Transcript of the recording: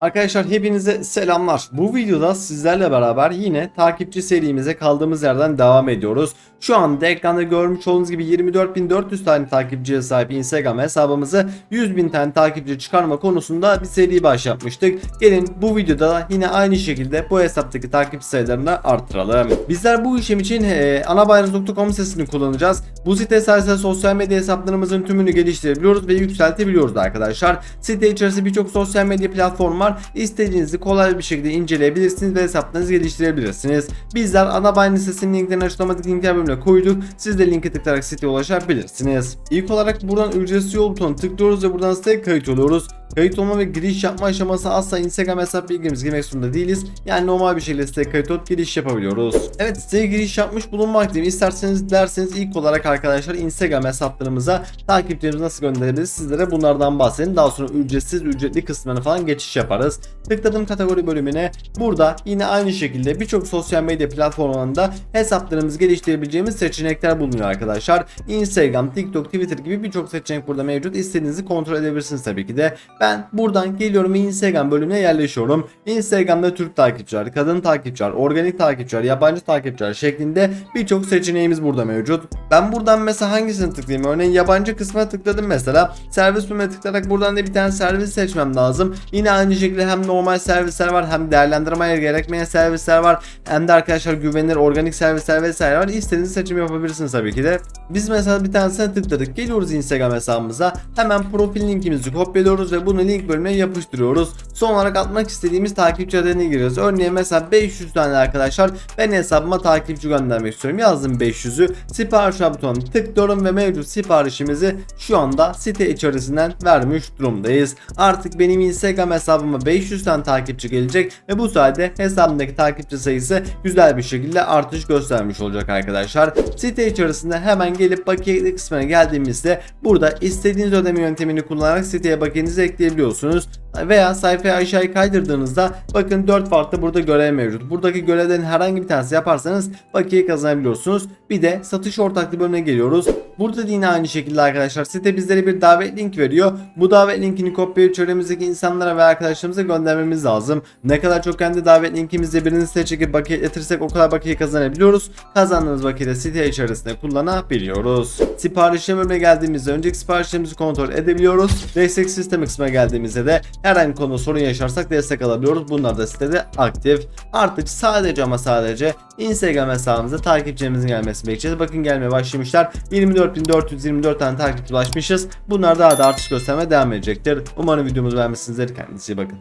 Arkadaşlar hepinize selamlar. Bu videoda sizlerle beraber yine takipçi serimize kaldığımız yerden devam ediyoruz. Şu anda ekranda görmüş olduğunuz gibi 24.400 tane takipçiye sahip Instagram hesabımızı 100.000 tane takipçi çıkarma konusunda bir seri başlatmıştık. Gelin bu videoda da yine aynı şekilde bu hesaptaki takipçi sayılarını artıralım. Bizler bu işlem için e, anabayrız.com sitesini kullanacağız. Bu site sayesinde sosyal medya hesaplarımızın tümünü geliştirebiliyoruz ve yükseltebiliyoruz arkadaşlar. Site içerisinde birçok sosyal medya platformu var. İstediğinizi kolay bir şekilde inceleyebilirsiniz ve hesaplarınızı geliştirebilirsiniz. Bizler Anabayr sitesinin linklerini açıklamadık linkler bölümüne koyduk. Siz de linke tıklayarak siteye ulaşabilirsiniz. İlk olarak buradan ücretsiz yol butonuna tıklıyoruz ve buradan siteye kayıt oluyoruz. Kayıt olma ve giriş yapma aşaması asla Instagram hesap bilgimiz girmek zorunda değiliz. Yani normal bir şekilde siteye kayıt olup giriş yapabiliyoruz. Evet siteye giriş yapmış bulunmaktayım. İsterseniz derseniz ilk olarak arkadaşlar Instagram hesaplarımıza takipçilerimizi nasıl gönderebiliriz sizlere bunlardan bahsedin. Daha sonra ücretsiz ücretli kısmına falan geçiş yaparız. Tıkladım kategori bölümüne. Burada yine aynı şekilde birçok sosyal medya platformlarında hesaplarımızı geliştirebileceğimiz seçenekler bulunuyor arkadaşlar. Instagram, TikTok, Twitter gibi birçok seçenek burada mevcut. İstediğinizi kontrol edebilirsiniz tabii ki de. Ben buradan geliyorum ve Instagram bölümüne yerleşiyorum. Instagram'da Türk takipçiler, kadın takipçiler, organik takipçiler, yabancı takipçiler şeklinde birçok seçeneğimiz burada mevcut. Ben buradan mesela hangisini tıklayayım? Örneğin yabancı kısmına tıkladım mesela. Servis bölümüne tıklayarak buradan da bir tane servis seçmem lazım. Yine aynı şekilde hem normal servisler var hem değerlendirmeye gerekmeyen servisler var. Hem de arkadaşlar güvenilir organik servisler vesaire var. İstediğiniz seçim yapabilirsiniz tabii ki de. Biz mesela bir tanesine tıkladık. Geliyoruz Instagram hesabımıza. Hemen profil linkimizi kopyalıyoruz ve bunu link bölümüne yapıştırıyoruz. Son olarak atmak istediğimiz takipçi adını giriyoruz. Örneğin mesela 500 tane arkadaşlar ben hesabıma takipçi göndermek istiyorum. Yazdım 500'ü. Sipariş butonuna tıklıyorum ve mevcut siparişimizi şu anda site içerisinden vermiş durumdayız. Artık benim Instagram hesabıma 500 tane takipçi gelecek ve bu sayede hesabımdaki takipçi sayısı güzel bir şekilde artış göstermiş olacak arkadaşlar. Site içerisinde hemen gelip bakiye kısmına geldiğimizde burada istediğiniz ödeme yöntemini kullanarak siteye bakiyenizi ekleyebiliyorsunuz. Veya sayfayı aşağıya kaydırdığınızda bakın 4 farklı burada görev mevcut. Buradaki görevlerin herhangi bir tanesi yaparsanız bakiye kazanabiliyorsunuz. Bir de satış ortaklığı bölümüne geliyoruz. Burada da yine aynı şekilde arkadaşlar site bizlere bir davet link veriyor. Bu davet linkini kopyalayıp çevremizdeki insanlara ve arkadaşlarımıza göndermemiz lazım. Ne kadar çok kendi davet linkimizle birini siteye çekip bakiye getirirsek o kadar bakiye kazanabiliyoruz. Kazandığımız bakiye de site içerisinde kullanabiliyoruz. Siparişleme bölümüne geldiğimizde önceki siparişlerimizi kontrol edebiliyoruz. Destek sistemi kısmına geldiğimizde de herhangi bir konuda sorun yaşarsak destek alabiliyoruz. Bunlar da sitede aktif. Artık sadece ama sadece Instagram hesabımıza takipçilerimizin gelmesini bekleyeceğiz. Bakın gelmeye başlamışlar. 24.424 tane takipçi ulaşmışız. Bunlar daha da artış göstermeye devam edecektir. Umarım videomuzu beğenmişsinizdir. Kendinize iyi bakın.